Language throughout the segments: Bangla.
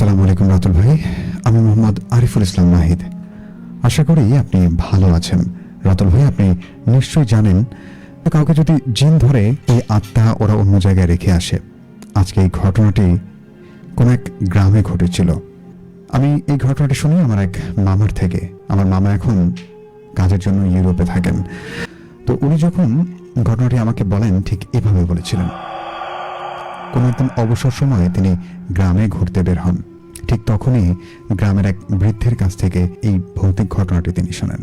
আসসালামু আলাইকুম রাতুল ভাই। আমি মোহাম্মদ আরিফুল ইসলাম নাহিদ। আশা করি আপনি ভালো আছেন। রাতুল ভাই, আপনি নিশ্চয়ই জানেন, কাউকে যদি জিন ধরে, এই আত্মা ওরা অন্য জায়গায় রেখে আসে। আজকে এই ঘটনাটি কোন এক গ্রামে ঘটেছিল। আমি এই ঘটনাটি শুনি আমার এক মামার থেকে। আমার মামা এখন কাজের জন্য ইউরোপে থাকেন। তো উনি যখন ঘটনাটি আমাকে বলেন, ঠিক এভাবে বলেছিলেন। কোনো একদিন অবসর সময়ে তিনি গ্রামে ঘুরতে বের হন। ঠিক তখনই গ্রামের এক বৃদ্ধের কাছ থেকে এই ভৌতিক ঘটনাটি তিনি শোনেন।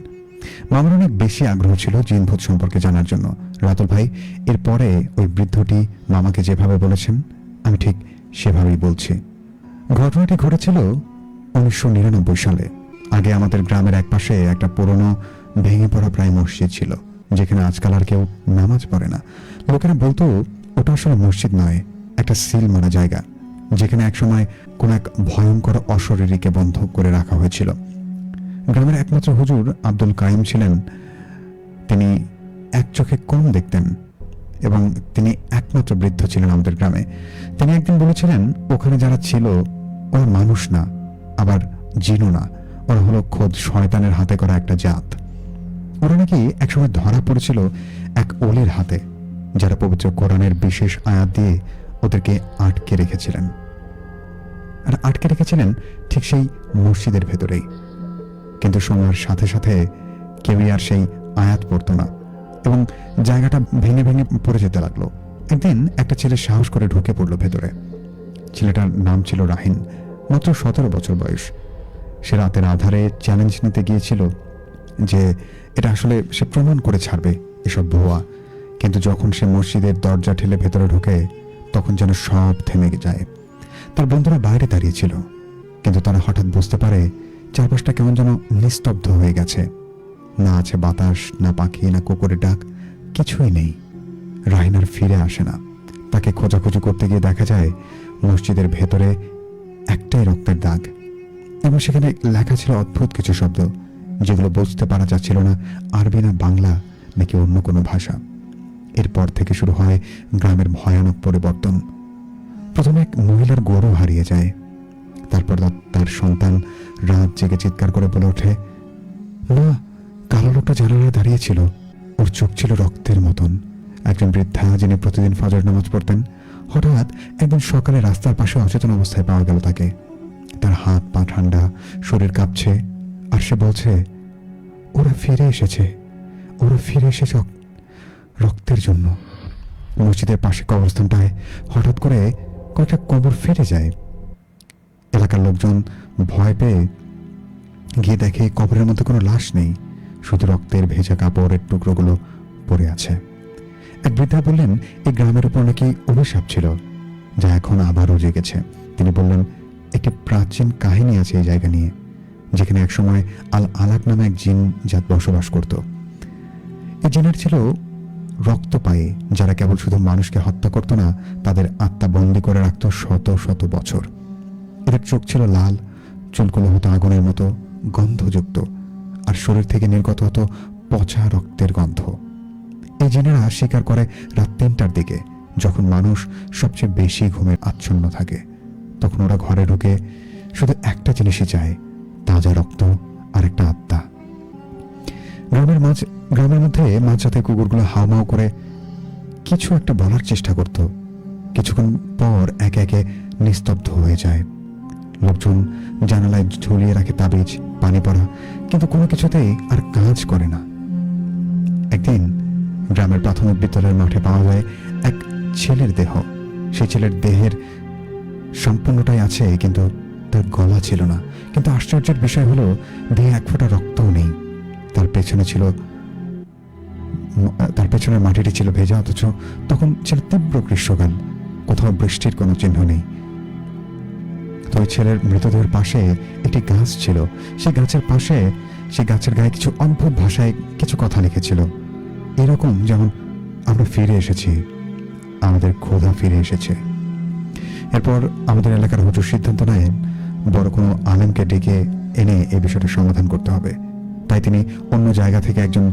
মামার অনেক বেশি আগ্রহ ছিল জিনভূত সম্পর্কে জানার জন্য। রাতুল ভাই এরপরে ওই বৃদ্ধটি মামাকে যেভাবে বলেছেন, আমি ঠিক সেভাবেই বলছি। ঘটনাটি ঘটেছিল উনিশশো নিরানব্বই সালে। আগে আমাদের গ্রামের একপাশে একটা পুরনো ভেঙে পড়া প্রায় মসজিদ ছিল, যেখানে আজকাল আর কেউ নামাজ পড়ে না। লোকেরা বলতো, ওটা আসলে মসজিদ নয়, একটা সিল মারা জায়গা। যেখানে একসময় কোন এক ভয়ঙ্কর অশরীরীকে বন্ধ করে রাখা হয়েছিল। গ্রামের একমাত্র হুজুর আব্দুল কাইম ছিলেন। তিনি এক চোখে কম দেখতেন এবং তিনি একমাত্র বৃদ্ধ ছিলেন আমাদের গ্রামে। তিনি একদিন বলেছিলেন, ওখানে যারা ছিল, ওরা মানুষ না, আবার জিনও না। ওরা হলো খোদ শয়তানের হাতে করা একটা জাত। ওরা নাকি একসময় ধরা পড়েছিল এক ওলের হাতে, যারা পবিত্র কোরআনের বিশেষ আয়াত দিয়ে ওদেরকে আটকে রেখেছিলেন। আর আটকে রেখেছিলেন ঠিক সেই মসজিদের ভেতরেই। কিন্তু সময়ের সাথে সাথে কেউই আর সেই আয়াত পড়তো না এবং জায়গাটা ভেঙে ভেঙে পড়ে যেতে লাগল। একদিন একটা ছেলে সাহস করে ঢুকে পড়ল ভেতরে। ছেলেটার নাম ছিল রাহিন, মাত্র সতেরো বছর বয়স। সে রাতের আধারে চ্যালেঞ্জ নিতে গিয়েছিল যে এটা আসলে সে প্রমাণ করে ছাড়বে এসব ভুয়া। কিন্তু যখন সে মসজিদের দরজা ঠেলে ভেতরে ঢোকে, তখন যেন সব থেমে যায়। তার বন্ধুরা বাইরে দাঁড়িয়েছিল কিন্তু তারা হঠাৎ বুঝতে পারে চারপাশটা কেমন যেন নিস্তব্ধ হয়ে গেছে। না আছে বাতাস, না পাখি, না কুকুরের ডাক, কিছুই নেই। রাহিনার ফিরে আসে না। তাকে খোঁজাখুঁজি করতে গিয়ে দেখা যায় মসজিদের ভেতরে একটাই রক্তের দাগ। এবং সেখানে লেখা ছিল অদ্ভুত কিছু শব্দ, যেগুলো বুঝতে পারা যাচ্ছিল না আরবি না বাংলা, নাকি অন্য কোনো ভাষা। এরপর থেকে শুরু হয় গ্রামের ভয়ানক পরিবর্তন। প্রথমে এক মহিলার গরু হারিয়ে যায়। তারপর তার- সন্তান রাত জেগে চিৎকার করে বলে ওঠে না কালো লোকটা জানালায় দাঁড়িয়েছিল ওর চোখ ছিল রক্তের মতন। একজন বৃদ্ধা যিনি প্রতিদিন ফজর নামাজ পড়তেন, হঠাৎ একদিন সকালে রাস্তার পাশে অচেতন অবস্থায় পাওয়া গেল তাকে। তার হাত পা ঠান্ডা, শরীর কাঁপছে, আর সে বলছে, ওরা ফিরে এসেছে। ওরা ফিরে এসেছে রক্তের জন্য। মসজিদের পাশে কবরস্থানটায় হঠাৎ করে কয়েকটা কবর ফেটে যায়। এলাকার লোকজন ভয় পেয়ে গিয়ে দেখে কবরের মধ্যে কোনো লাশ নেই, শুধু রক্তের ভেজা কাপড়ের টুকরোগুলো পড়ে আছে। এক বৃদ্ধা বললেন এই গ্রামের উপর নাকি অভিশাপ ছিল, যা এখন আবারও জেগেছে। তিনি বললেন, একটি প্রাচীন কাহিনী আছে এই জায়গা নিয়ে, যেখানে একসময় আল আলাক নামে এক জিন জাত বসবাস করত। এই জিনের ছিল রক্ত পায়ে, যারা কেবল শুধু মানুষকে হত্যা করত না, তাদের আত্মা বন্দি করে রাখত শত শত বছর। এদের চোখ ছিল লাল চুলগুলো হতো আগুনের মতো গন্ধযুক্ত, আর শরীর থেকে নির্গত হতো পচা রক্তের গন্ধ। এই জিনেরা স্বীকার করে রাত তিনটার দিকে, যখন মানুষ সবচেয়ে বেশি ঘুমের আচ্ছন্ন থাকে। তখন ওরা ঘরে ঢুকে শুধু একটা জিনিসই চায়, তাজা রক্ত আর একটা আত্মা। গ্রামের মাঝ গ্রামের মধ্যে মাঝরাতে কুকুরগুলো হাওমাও করে কিছু একটা বলার চেষ্টা করত। কিছুক্ষণ পর একে একে নিস্তব্ধ হয়ে যায়। লোকজন জানালায় ঝুলিয়ে রাখে তাবিজ, পানি পড়া, কিন্তু কোনো কিছুতেই আর কাজ করে না। একদিন গ্রামের প্রাথমিক বিদ্যালয়ের মাঠে পাওয়া যায় এক ছেলের দেহ। সেই ছেলের দেহের সম্পূর্ণটাই আছে, কিন্তু তার গলা ছিল না। কিন্তু আশ্চর্যের বিষয় হলো, দেহে এক ফোঁটা রক্তও নেই। তার পেছনে ছিল, তার পেছনের মাটিটি ছিল ভেজা, অথচ তখন ছিল তীব্র গ্রীষ্মকাল, কোথাও বৃষ্টির কোনো চিহ্ন নেই। তো ছেলের মৃতদেহের পাশে একটি গাছ ছিল। সেই গাছের পাশে, সেই গাছের গায়ে কিছু অদ্ভুত ভাষায় কিছু কথা লিখেছিল। এরকম যেমন, আমরা ফিরে এসেছি, আমাদের ক্ষুধা ফিরে এসেছে। এরপর আমাদের এলাকার হুজুর সিদ্ধান্ত নেয় বড় কোনো আলেমকে ডেকে এনে এই বিষয়টা সমাধান করতে হবে। তাই তিনি অন্য জায়গা থেকে একজন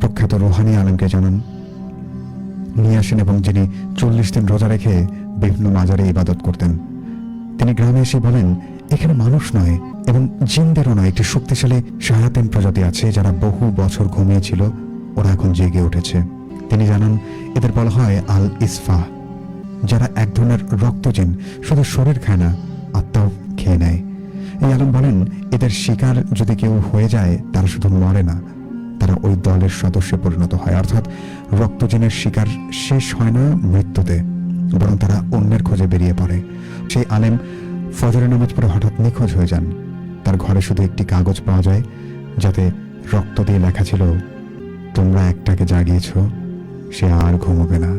প্রখ্যাত রোহানি আলমকে জানান। নিয়ে আসেন এবং যিনি চল্লিশ দিন রোজা রেখে বিভিন্ন মাজারে ইবাদত করতেন, তিনি গ্রামে এসে বলেন, এখানে মানুষ নয় এবং জিনদেরও নয়, একটি শক্তিশালী শায়াতিন প্রজাতি আছে যারা বহু বছর ঘুমিয়েছিল, ওরা এখন জেগে উঠেছে। তিনি জানান, এদের বলা হয় আল ইসফা যারা এক ধরনের রক্তজিন, শুধু শরীর খায় না, আত্মাও খেয়ে নেয়। এই আলম বলেন, এদের শিকার যদি কেউ হয়ে যায়, তারা শুধু মরে না, তারা ওই দলের সদস্যে পরিণত হয়। অর্থাৎ রক্তজিনের শিকার শেষ হয় না মৃত্যুতে, বরং তারা অন্যের খোঁজে বেরিয়ে পড়ে। সেই আলেম ফজরের নামাজ পড়ে হঠাৎ নিখোঁজ হয়ে যান। তার ঘরে শুধু একটি কাগজ পাওয়া যায়, যাতে রক্ত দিয়ে লেখা ছিল, তোমরা একটাকে জাগিয়েছ, সে আর ঘুমোবে না।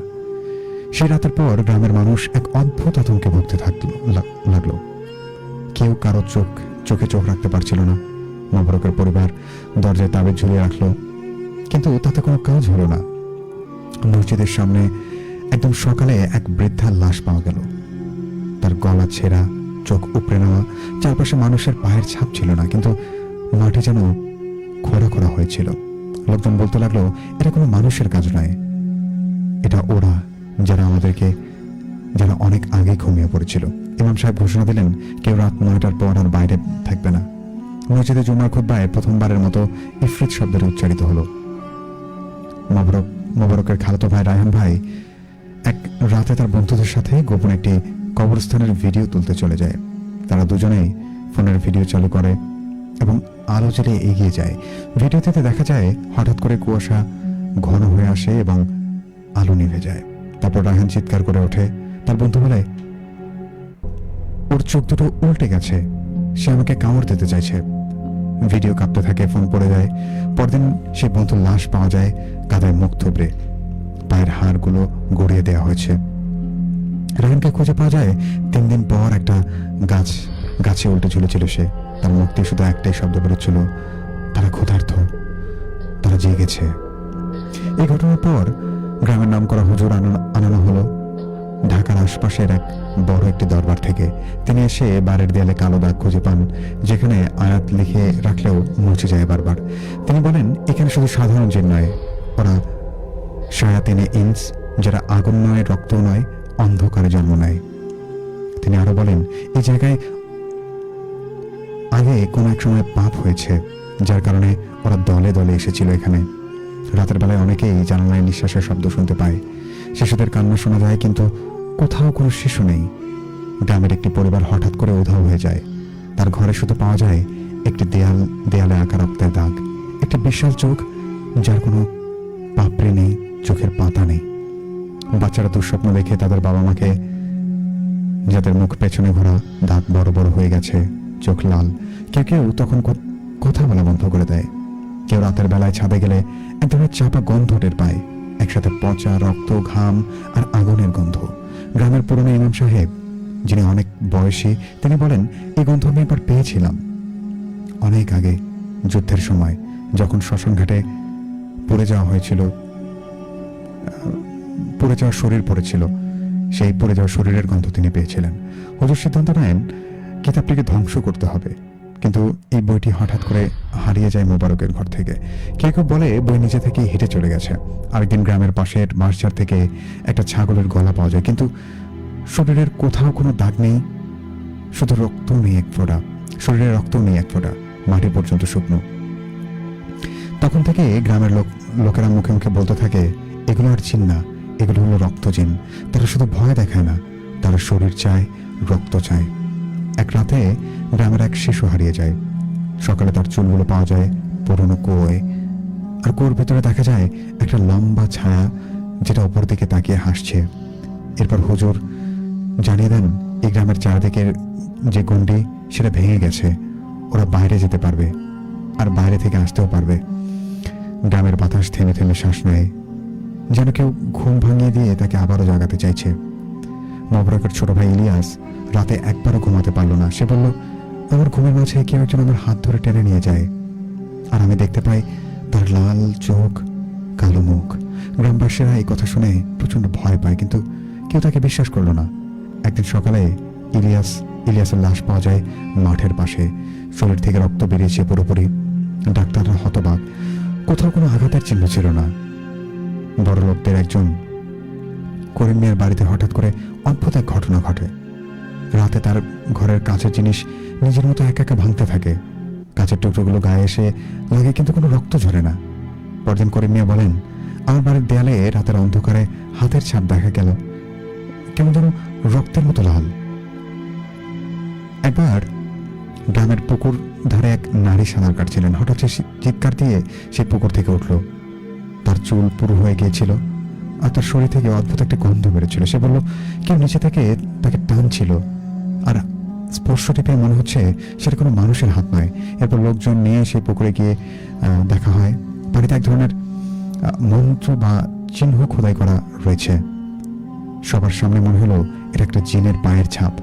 সেই রাতের পর গ্রামের মানুষ এক অদ্ভুত আতঙ্কে ভুগতে থাকল লাগল। কেউ কারও চোখ, চোখে চোখ রাখতে পারছিল না। মোবারকের পরিবার দরজায় তাবিজ ঝুলিয়ে রাখল। কিন্তু তাতে কোনো কাজ হলো না। মসজিদের সামনে একদম সকালে এক বৃদ্ধার লাশ পাওয়া গেল। তার গলা ছেঁড়া, চোখ উপড়ে নেওয়া, চারপাশে মানুষের পায়ের ছাপ ছিল না, কিন্তু মাটি যেন খোঁড়া খোঁড়া হয়েছিল। লোকজন বলতে লাগল, এটা কোনো মানুষের কাজ নয়। এটা ওরা যারা আমাদেরকে যারা অনেক আগে ঘুমিয়ে পড়েছিল। ইমাম সাহেব ঘোষণা দিলেন, কেউ রাত নয়টার পর আর বাইরে থাকবে না। মসজিদে জুমার খুদ্বায় প্রথমবারের মতো ইফরিত শব্দের উচ্চারিত হলো। মোবারক মোবারকের খালাতো ভাই রায়হান ভাই এক রাতে তার বন্ধুদের সাথে গোপন একটি কবরস্থানের ভিডিও তুলতে চলে যায়। তারা দুজনেই ফোনের ভিডিও চালু করে এবং আলো জ্বেলে এগিয়ে যায়। ভিডিওতে দেখা যায়, হঠাৎ করে কুয়াশা ঘন হয়ে আসে এবং আলো নিভে যায়। তারপর রায়হান চিৎকার করে ওঠে তার বন্ধু বলে, ওর চোখ দুটো উল্টে গেছে। সে আমাকে কামড় দিতে চাইছে। ভিডিও কাঁপতে থাকে, ফোন পড়ে যায়। পরদিন সেই বন্ধুর লাশ পাওয়া যায় কাদায় মুখ থুবড়ে। পায়ের হাড়গুলো গড়িয়ে দেওয়া হয়েছে। রায়হানকে খুঁজে পাওয়া যায়, তিন দিন পর একটা গাছ, গাছে উল্টে ঝুলেছিল সে। তার দিয়ে শুধু একটাই শব্দ বেরোচ্ছিল, তারা ক্ষুধার্থ তারা জেগেছে এই ঘটনার পর গ্রামের নাম করা হুজুর আনা- আনানো হলো। ঢাকার আশপাশের এক বড় একটি দরবার থেকে তিনি এসে বাড়ির দেয়ালে কালো দাগ খুঁজে পান, যেখানে আয়াত লিখে রাখলেও মুছে যায় বারবার। তিনি বলেন, এখানে শুধু সাধারণ জিন নয়, ওরা শায়াতিনে ইন্স, যারা আগুন নয় রক্ত নয়, অন্ধকারে জন্ম নেয়। তিনি আরও বলেন এই জায়গায় আগে কোনো এক সময় পাপ হয়েছে, যার কারণে ওরা দলে দলে এসেছিল এখানে। রাতের বেলায় অনেকেই জানালায় নিঃশ্বাসের শব্দ শুনতে পায়। শিশুদের কান্না শোনা যায়, কিন্তু কোথাও কোনো শিশু নেই। গ্রামের একটি পরিবার হঠাৎ করে উধাও হয়ে যায়। তার ঘরে শুধু পাওয়া যায় একটি দেয়াল, দেয়ালে আঁকা রক্তের দাগ। একটি বিশাল চোখ, যার কোনো পাপড়ি নেই, চোখের পাতা নেই। বাচ্চারা দুঃস্বপ্ন দেখে তাদের বাবা মাকে যাদের মুখ পেছনে ঘোরা দাঁত বড় বড় হয়ে গেছে, চোখ লাল। কেউ কেউ তখন কথা বলা বন্ধ করে দেয়। কেউ রাতের বেলায় ছাদে গেলে এক ধরনের চাপা গন্ধ টের পায়। একসাথে পচা রক্ত, ঘাম আর আগুনের গন্ধ। গ্রামের পুরনো ইমাম সাহেব, যিনি অনেক বয়সী, তিনি বলেন, এই গন্ধ আমি একবার পেয়েছিলাম। অনেক আগে, যুদ্ধের সময়, যখন শ্মশান ঘাটে পড়ে যাওয়া হয়েছিল পড়ে যাওয়া শরীর পড়েছিল, সেই পড়ে যাওয়া শরীরের গন্ধ তিনি পেয়েছিলেন। হুজুর সিদ্ধান্ত নেন, কিতাবটিকে ধ্বংস করতে হবে। কিন্তু এই বইটি হঠাৎ করে হারিয়ে যায় মোবারকের ঘর থেকে। কেউ কেউ বলে বই নিজে থেকে হেঁটে চলে গেছে। আরেকদিন গ্রামের পাশের বাঁশঝাড় থেকে একটা ছাগলের গলা পাওয়া যায়। কিন্তু শরীরের কোথাও কোনো দাগ নেই। শুধু রক্ত নেই এক ফোঁটা। শরীরে রক্ত নেই এক ফোঁটা। মাটি পর্যন্ত শুকনো। তখন থেকে গ্রামের লোক, লোকেরা মুখে মুখে বলতে থাকে, এগুলো আর চিন না। এগুলো হলো রক্তজিন। তারা শুধু ভয় দেখায় না। তারা শরীর চায়, রক্ত চায়। এক রাতে গ্রামের এক শিশু হারিয়ে যায়। সকালে তার চুলগুলো পাওয়া যায় পুরনো কুয়োয়। আর কুয়োর ভেতরে দেখা যায় একটা লম্বা ছায়া যেটা ওপর দিকে তাকিয়ে হাসছে। এরপর হুজুর জানিয়ে দেন, এই গ্রামের চারদিকের যে গন্ডি, সেটা ভেঙে গেছে। ওরা বাইরে যেতে পারবে আর বাইরে থেকে আসতেও পারবে। গ্রামের বাতাস থেমে থেমে শ্বাস নেয়। যেন কেউ ঘুম ভাঙিয়ে দিয়ে তাকে আবারও জাগাতে চাইছে। মবরকের ছোট ভাই ইলিয়াস রাতে একবারও ঘুমাতে পারল না। সে বলল, আমার ঘুমের মাঝে কেউ একজন আমার হাত ধরে টেনে নিয়ে যায়। আর আমি দেখতে পাই তার লাল চোখ, কালো মুখ। গ্রামবাসীরা এই কথা শুনে প্রচণ্ড ভয় পায়, কিন্তু কেউ তাকে বিশ্বাস করল না। একদিন সকালে ইলিয়াস, ইলিয়াসের লাশ পাওয়া যায় মাঠের পাশে। শরীর থেকে রক্ত বেরিয়েছে পুরোপুরি ডাক্তাররা হতবাক। কোথাও কোনো আঘাতের চিহ্ন ছিল না। বড় লোকদের একজন করিম মিয়ার বাড়িতে হঠাৎ করে অদ্ভুত এক ঘটনা ঘটে। রাতে তার ঘরের কাছের জিনিস নিজের মতো একা একা ভাঙতে থাকে। কাছের টুকরোগুলো গায়ে এসে লাগে কিন্তু কোনো রক্ত ঝরে না। পরদিন করিম মিয়া বলেন, আমার বাড়ির দেয়ালে রাতের অন্ধকারে হাতের ছাপ দেখা গেল। কেমন যেন রক্তের মতো লাল। একবার গ্রামের পুকুর ধারে এক নারী সাঁতার কাটছিলেন হঠাৎ সে চিৎকার দিয়ে সেই পুকুর থেকে উঠল। তার চুল পুরো হয়ে গিয়েছিল। আর তার শরীর থেকে অদ্ভুত একটা গন্ধ বেরোচ্ছিল। সে বলল, কেউ নিচে থেকে তাকে টানছিল আর স্পর্শটি পেয়ে মনে হচ্ছে সেটা কোনো মানুষের হাত নয়। এরপর লোকজন নিয়ে সেই পুকুরে গিয়ে দেখা হয়। পানিতে এক ধরনের মন্ত্র বা চিহ্ন খোদাই করা রয়েছে। সবার সামনে মনে হলো, এটা একটা জিনের পায়ের ছাপ।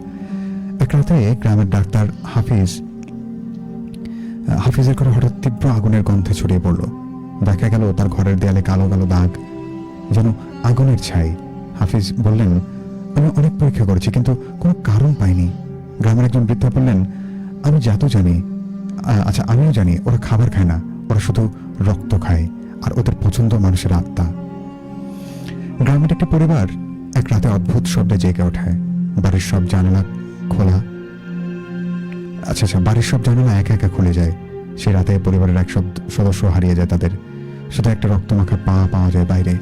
এক রাতে গ্রামের ডাক্তার হাফিজ হাফিজের ঘরে হঠাৎ তীব্র আগুনের গন্ধে ছড়িয়ে পড়ল। দেখা গেল তার ঘরের দেয়ালে কালো কালো দাগ। যেন আগুনের ছাই। হাফিজ বললেন, আমি অনেক পরীক্ষা করেছি, কিন্তু কোনো কারণ পাইনি। গ্রামের একজন বৃদ্ধা বললেন, আমি জাতো জানি। আচ্ছা আমিও জানি, ওরা খাবার খায় না। ওরা শুধু রক্ত খায়, আর ওদের পছন্দ মানুষের আত্মা। গ্রামের একটি পরিবার এক রাতে অদ্ভুত শব্দে জেগে ওঠায় বাড়ির সব জানালা খোলা। আচ্ছা আচ্ছা বাড়ির সব জানালা একা একা খুলে যায়। সে রাতে পরিবারের এক সব সদস্য হারিয়ে যায় তাদের। শুধু একটা রক্তমাখা পা পাওয়া যায় বাইরে।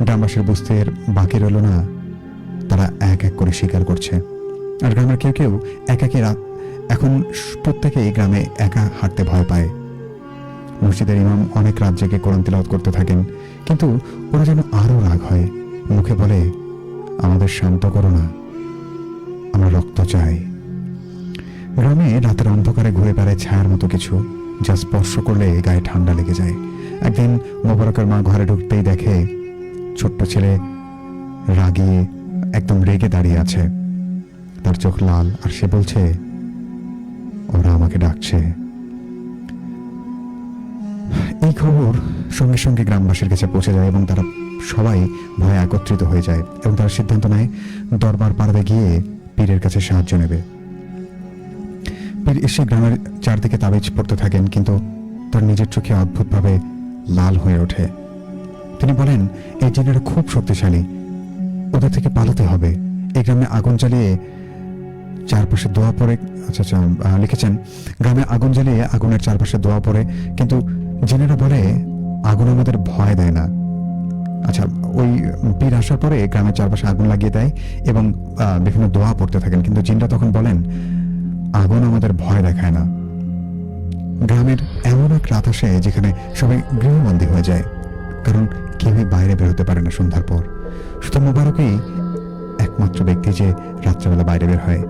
গ্রামবাসীর বুঝতে বাকি রইল না। তারা এক এক করে স্বীকার করছে। আর গ্রামের কেউ কেউ এক একে রাত এখন প্রত্যেকেই গ্রামে একা হাঁটতে ভয় পায়। মসজিদের ইমাম অনেক রাত জেগে কোরআন তিলাওয়াত করতে থাকেন, কিন্তু ওরা যেন আরও রাগ হয়। মুখে বলে, আমাদের শান্ত করো না। আমরা রক্ত চাই। গ্রামে রাতের অন্ধকারে ঘুরে বেড়ায় ছায়ার মতো কিছু, যা স্পর্শ করলে গায়ে ঠান্ডা লেগে যায়। একদিন মোবারকের মা ঘরে ঢুকতেই দেখে ছোট্ট ছেলে রাগিয়ে একদম রেগে দাঁড়িয়ে আছে। তার চোখ লাল আর সে বলছে, ওরা আমাকে ডাকছে। এই খবর সঙ্গে সঙ্গে গ্রামবাসীর কাছে পৌঁছে যায় এবং তারা সবাই ভয়ে একত্রিত হয়ে যায় এবং তারা সিদ্ধান্ত নেয়, দরবার পাড়াবে গিয়ে পীরের কাছে সাহায্য নেবে। পীর এসে গ্রামের চারদিকে তাবিজ পড়তে থাকেন, কিন্তু তার নিজের চোখে অদ্ভুতভাবে লাল হয়ে ওঠে। তিনি বলেন, এই জিনেরা খুব শক্তিশালী। ওদের থেকে পালাতে হবে। এই গ্রামে আগুন জ্বালিয়ে চারপাশে দোয়া পড়ে আচ্ছা আচ্ছা লিখেছেন, গ্রামে আগুন জ্বালিয়ে আগুনের চারপাশে দোয়া পড়ে। কিন্তু জেনেরা বলে, আগুন আমাদের ভয় দেয় না। আচ্ছা ওই পীর আসার পরে গ্রামের চারপাশে আগুন লাগিয়ে দেয় এবং বিভিন্ন দোয়া পড়তে থাকেন। কিন্তু জিনরা তখন বলেন, আগুন আমাদের ভয় দেখায় না। গ্রামের এমন এক রাত আসে যেখানে সবাই গৃহবন্দী হয়ে যায়। কারণ কেউই বাইরে বেরোতে পারে না সন্ধ্যার পর। শুধু মোবারকই একমাত্র ব্যক্তি যে রাত্রেবেলা বাইরে বের হয়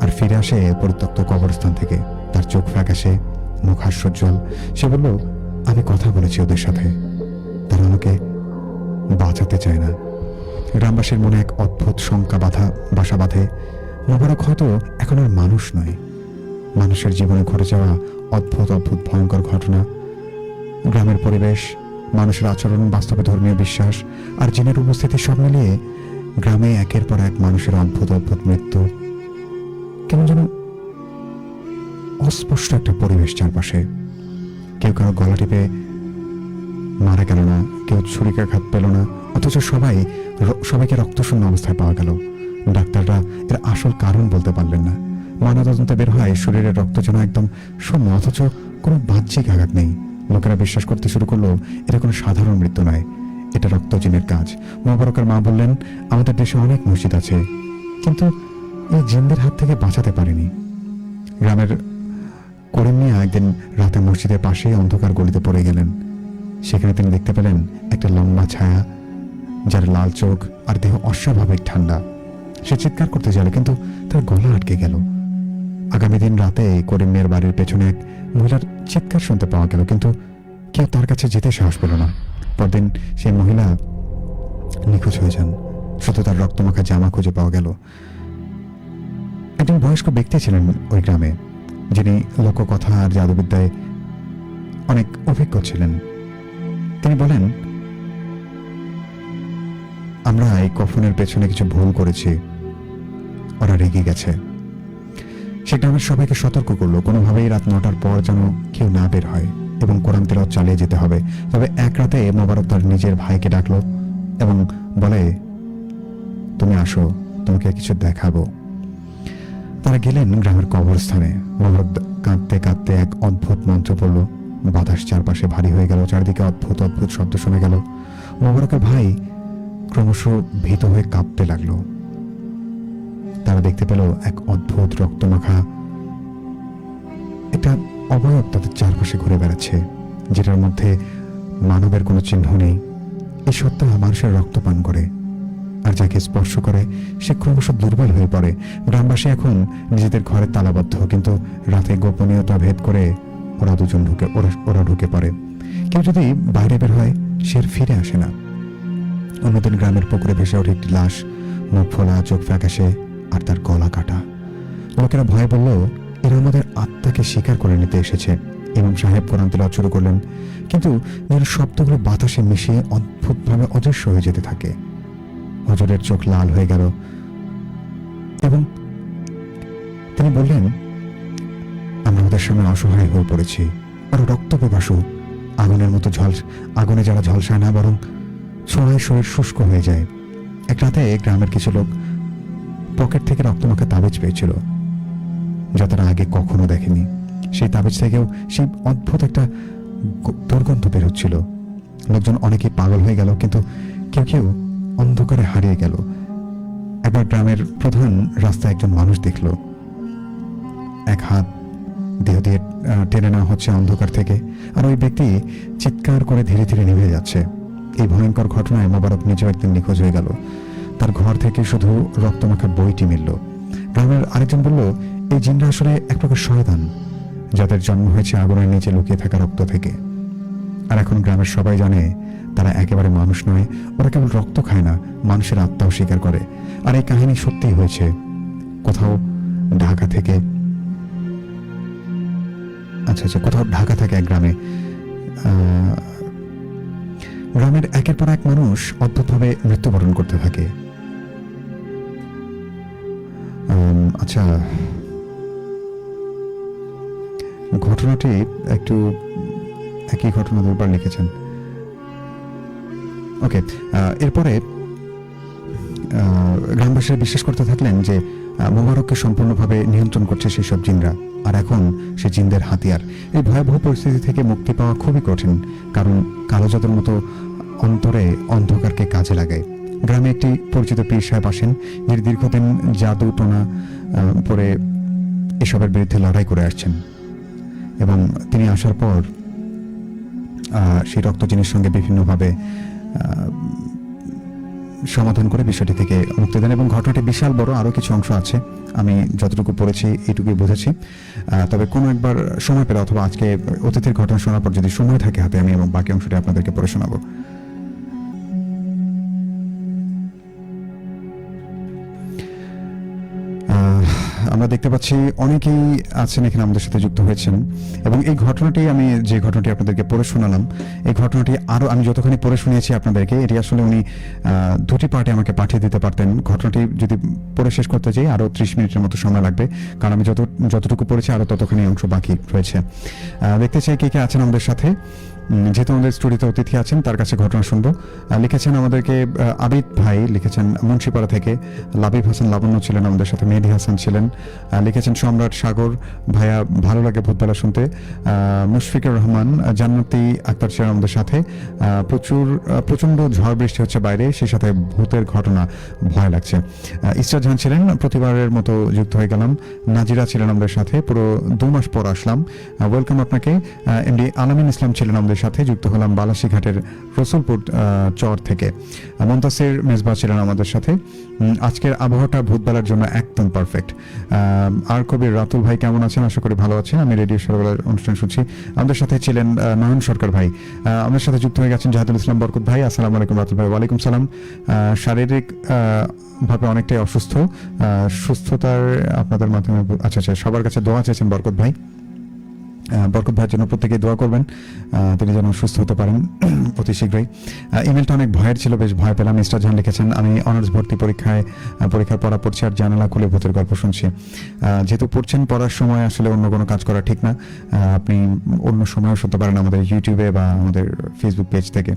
আর ফিরে আসে পরিত্যক্ত কবরস্থান থেকে। তার চোখ ফ্যাকাশে, মুখ হাস্যোজ্জ্বল। সে বলল, আমি কথা বলেছি ওদের সাথে। তারা আমাকে বাঁচাতে চায় না। গ্রামবাসীর মনে এক অদ্ভুত শঙ্কা বাধা, বাসা বাঁধে। মোবারক হয়তো এখন আর মানুষ নয়। মানুষের জীবনে ঘটে যাওয়া অদ্ভুত অদ্ভুত ভয়ঙ্কর ঘটনা। গ্রামের পরিবেশ মানুষের আচরণ, বাস্তবে ধর্মীয় বিশ্বাস আর জিনের উপস্থিতি সব মিলিয়ে গ্রামে একের পর এক মানুষের অদ্ভুত অদ্ভুত মৃত্যু। কেমন যেন অস্পষ্ট একটা পরিবেশ চারপাশে। কেউ কারও গলা টিপে মারা গেল না, কেউ ছুরিকাঘাত পেল না, অথচ সবাই সবাইকে রক্তশূন্য অবস্থায় পাওয়া গেল। ডাক্তাররা এর আসল কারণ বলতে পারলেন না। ময়নাতদন্তে বের হয় শরীরের রক্ত যেন একদম শূন্য অথচ কোনো বাহ্যিক আঘাত নেই। লোকেরা বিশ্বাস করতে শুরু করল, এটা কোনো সাধারণ মৃত্যু নয়, এটা রক্তজিনের কাজ। মোবারকের মা বললেন, আমাদের দেশে অনেক মসজিদ আছে, কিন্তু এই জিনদের হাত থেকে বাঁচাতে পারেনি। গ্রামের করিম মিয়া একদিন রাতে মসজিদের পাশেই অন্ধকার গলিতে পড়ে গেলেন। সেখানে তিনি দেখতে পেলেন একটা লম্বা ছায়া, যার লাল চোখ আর দেহ অস্বাভাবিক ঠান্ডা। সে চিৎকার করতে গেল কিন্তু তার গলা আটকে গেল। আগামী দিন রাতে করিম মিয়ার বাড়ির পেছনে এক মহিলার চিৎকার শুনতে পাওয়া গেল, কিন্তু কেউ তার কাছে যেতে সাহস পেল না। পরদিন সেই মহিলা নিখোঁজ হয়ে যান। শুধু তার রক্তমাখা জামা খুঁজে পাওয়া গেল। একজন বয়স্ক ব্যক্তি ছিলেন ওই গ্রামে, যিনি লোককথা আর জাদুবিদ্যায় অনেক অভিজ্ঞ ছিলেন। তিনি বলেন, আমরা এই কফনের পেছনে কিছু ভুল করেছি। ওরা রেগে গেছে। সে গ্রামের সবাইকে সতর্ক করল। কোনোভাবেই রাত নটার পর যেন কেউ না বের হয় এবং কোরআন তেলাওয়াত চালিয়ে যেতে হবে। তবে এক রাতে মোবারক তার নিজের ভাইকে ডাকলো এবং বলে, তুমি আসো, তোমাকে কিছু দেখাবো। তারা গেলেন গ্রামের কবরস্থানে। মোহাম্মদ কাঁদতে কাঁদতে এক অদ্ভুত মন্ত্র পড়ল। বাতাস চারপাশে ভারী হয়ে গেল, চারিদিকে অদ্ভুত অদ্ভুত শব্দ শোনা গেল। মোবারকের ভাই ক্রমশ ভীত হয়ে কাঁপতে লাগল। তারা দেখতে পেল এক অদ্ভুত রক্তমাখা। একটা অবয়ব তাদের চারপাশে ঘুরে বেড়াচ্ছে, যেটার মধ্যে মানবের কোনো চিহ্ন নেই। এই সত্তা মানুষের রক্ত পান করে, আর যাকে স্পর্শ করে, সে ক্রমশ দুর্বল হয়ে পড়ে। গ্রামবাসী এখন নিজেদের ঘরে তালাবদ্ধ, কিন্তু রাতে গোপনীয়তা ভেদ করে ওরা দুজন ঢুকে, ওরা ওরা ঢুকে পড়ে। কেউ যদি বাইরে বের হয়, সে ফিরে আসে না। অন্যদিন গ্রামের পুকুরে ভেসে ওঠে একটি লাশ, মুখ ফোলা, চোখ ফ্যাকাশে। আর তার গলা কাটা। লোকেরা ভয় বলল, এরা আমাদের আত্মাকে স্বীকার করে নিতে এসেছে। ইমাম সাহেব কোরআন তেলাওয়াত শুরু করলেন। কিন্তু যেন শব্দগুলো বাতাসে মিশিয়ে অদ্ভুতভাবে অদৃশ্য হয়ে যেতে থাকে। হজরের চোখ লাল হয়ে গেল এবং তিনি বললেন, আমরা ওদের সামনে অসহায় হয়ে পড়েছি আর রক্ত পিপাসু। আগুনের মতো ঝল, আগুনে যারা ঝলসায় না বরং ছোঁয়ায় শরীর শুষ্ক হয়ে যায়। এক রাতে গ্রামের কিছু লোক পকেট থেকে রক্তমাখা তাবিজ পেয়েছিল। যা তারা আগে কখনো দেখেনি, সেই তাবিজ থেকেও সেই অদ্ভুত একটা দুর্গন্ধ বের হচ্ছিল। লোকজন অনেকেই পাগল হয়ে গেল, কিন্তু কেউ কেউ অন্ধকারে হারিয়ে গেল। একবার গ্রামের প্রধান রাস্তায় একজন মানুষ দেখল। এক হাত দেহ দিয়ে টেনে নেওয়া হচ্ছে অন্ধকার থেকে, আর ওই ব্যক্তি চিৎকার করে ধীরে ধীরে নিভে যাচ্ছে। এই ভয়ঙ্কর ঘটনায় মোবারক নিজেও একদিন নিখোঁজ হয়ে গেল। তার ঘর থেকে শুধু রক্তমাখা বইটি মিলল। গ্রামের আরেকজন বলল, এই জিনরা আসলে এক প্রকার শয়তান, যাদের জন্ম হয়েছে আগুনের নিচে লুকিয়ে থাকা রক্ত থেকে। আর এখন গ্রামের সবাই জানে, তারা একেবারে মানুষ নয়, ওরা কেবল রক্ত খায় না, মানুষের আত্মাও স্বীকার করে। আর এই কাহিনী সত্যিই হয়েছে। কোথাও ঢাকা থেকে আচ্ছা আচ্ছা কোথাও ঢাকা থেকে এক গ্রামে। গ্রামের একের পর এক মানুষ অদ্ভুতভাবে মৃত্যুবরণ করতে থাকে। আচ্ছা ঘটনাটি একটু একই ঘটনা দুবার লিখেছেন। ওকে এরপরে গ্রামবাসীরা বিশ্বাস করতে থাকলেন যে মোবারককে সম্পূর্ণভাবে নিয়ন্ত্রণ করছে সেই সব জিনরা, আর এখন সে জিনদের হাতিয়ার। এই ভয়াবহ পরিস্থিতি থেকে মুক্তি পাওয়া খুবই কঠিন, কারণ কালো মতো অন্তরে অন্ধকারকে কাজে লাগায়। গ্রামে একটি পরিচিত পীর সাহেব আসেন। যিনি দীর্ঘদিন জাদু টোনা পরে এসবের বিরুদ্ধে লড়াই করে আসছেন। এবং তিনি আসার পর সেই রক্তজিনের সঙ্গে বিভিন্নভাবে সমাধান করে বিষয়টি থেকে মুক্তি দেন এবং ঘটনাটি বিশাল বড়, আরও কিছু অংশ আছে। আমি যতটুকু পড়েছি, এইটুকুই বুঝেছি। তবে কোনো একবার সময় পেলে অথবা আজকে অতিথির ঘটনা শোনার পর যদি সময় থাকে হাতে, আমি এবং বাকি অংশটি আপনাদেরকে পড়ে শোনাবো। আমরা দেখতে পাচ্ছি অনেকেই আছেন এখানে আমাদের সাথে যুক্ত হয়েছেন। এবং এই ঘটনাটি আমি যে ঘটনাটি আপনাদেরকে পড়ে শোনালাম, এই ঘটনাটি আরও আমি যতখানি পড়ে শুনিয়েছি আপনাদেরকে, এটি আসলে উনি দুটি পার্টে আমাকে পাঠিয়ে দিতে পারতেন। ঘটনাটি যদি পড়ে শেষ করতে চাই আরও ত্রিশ মিনিটের মতো সময় লাগবে, কারণ আমি যত, যতটুকু পড়েছি আরও ততখানি অংশ বাকি রয়েছে। দেখতে চাই কে কে আছেন আমাদের সাথে। যেহেতু আমাদের স্টুডিওতে অতিথি আছেন, তার কাছে ঘটনা শুনব। লিখেছেন আমাদেরকে আবিদ ভাই, লিখেছেন মুন্সিপাড়া থেকে। লাবিব হাসান লাবণ্য ছিলেন আমাদের সাথে, মেহেদি হাসান ছিলেন। লিখেছেন সম্রাট সাগর। ভাইয়া, ভালো লাগে ভূতবেলা শুনতে। মুশফিকুর রহমান, জান্নাতি আক্তার ছিলেন আমাদের সাথে। প্রচুর প্রচণ্ড ঝড় বৃষ্টি হচ্ছে বাইরে, সেই সাথে ভূতের ঘটনা ভয় লাগছে। ইসরা জাহান ছিলেন, প্রতিবারের মতো যুক্ত হয়ে গেলাম। নাজিরা ছিলেন আমাদের সাথে, পুরো দু মাস পর আসলাম। ওয়েলকাম আপনাকে। এমডি আলামিন ইসলাম ছিলেন আমাদের সাথে, যুক্ত হলাম বালাসীঘাটের রসুলপুর চর থেকে। মুনতাসির মেজবা ছিলেন আমাদের সাথে। আজকের আবহাওয়াটা ভূতবেলার জন্য একদম পারফেক্ট আর কবির রাতুল ভাই কেমন আছেন? আশা করি ভালো আছেন। আমি রেডিও সরবেলার অনুষ্ঠান শুনছি। আমাদের সাথে ছিলেন নয়ন সরকার ভাই। আমাদের সাথে যুক্ত হয়ে গেছেন জাহাদুল ইসলাম বরকত ভাই। আসসালামু আলাইকুম রাতুল ভাই। ওয়ালাইকুম সালাম। শারীরিক ভাবে অনেকটাই অসুস্থ। সুস্থতার আপনাদের মাধ্যমে আচ্ছা আচ্ছা সবার কাছে দোয়া চেয়েছেন বরকত ভাই। বরকত ভাইয়ের জন্য প্রত্যেকেই দোয়া করবেন। তিনি যেন সুস্থ হতে পারেন অতি শীঘ্রই। ইমেলটা অনেক ভয়ের ছিল, বেশ ভয় পেলাম। মিস্টার জাহান লিখেছেন, আমি অনার্স ভর্তি পরীক্ষায় পরীক্ষার পড়া পড়ছি আর জানালা খুলে ভূতের গল্প শুনছি। যেহেতু পড়ছেন, পড়ার সময় আসলে অন্য কোনো কাজ করা ঠিক না। আপনি অন্য সময়ও শুনতে পারেন আমাদের ইউটিউবে বা আমাদের ফেসবুক পেজ থেকে।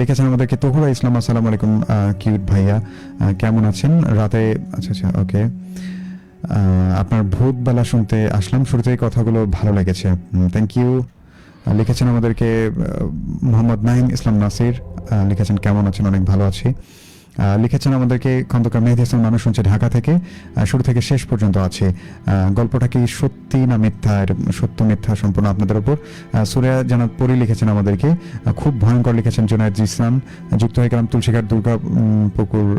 লিখেছেন আমাদেরকে তহুরা ইসলাম, আসসালামু আলাইকুম কিউট ভাইয়া কেমন আছেন? রাতে আচ্ছা আচ্ছা ওকে আপনার ভূত বেলা শুনতে আসলাম। শুরুতেই কথাগুলো ভালো লেগেছে। থ্যাংক ইউ লিখেছেন আমাদেরকে মোহাম্মদ নাইম ইসলাম নাসির। লিখেছেন, কেমন আছেন? অনেক ভালো আছি। লিখেছেন আমাদেরকে, খন্দকার মেহেদি ইসলাম মানুষ শুনছে ঢাকা থেকে। শুরু থেকে শেষ পর্যন্ত আছে। গল্পটা কি সত্যি না মিথ্যা? সত্য, মিথ্যা সম্পূর্ণ আপনাদের উপর সুরেয়া জানাত পরি লিখেছেন আমাদেরকে। খুব ভয়ঙ্কর লিখেছেন জোনায়দ ইসলাম যুক্ত হয়ে গেলাম তুলসীঘাট দুর্গা পুকুর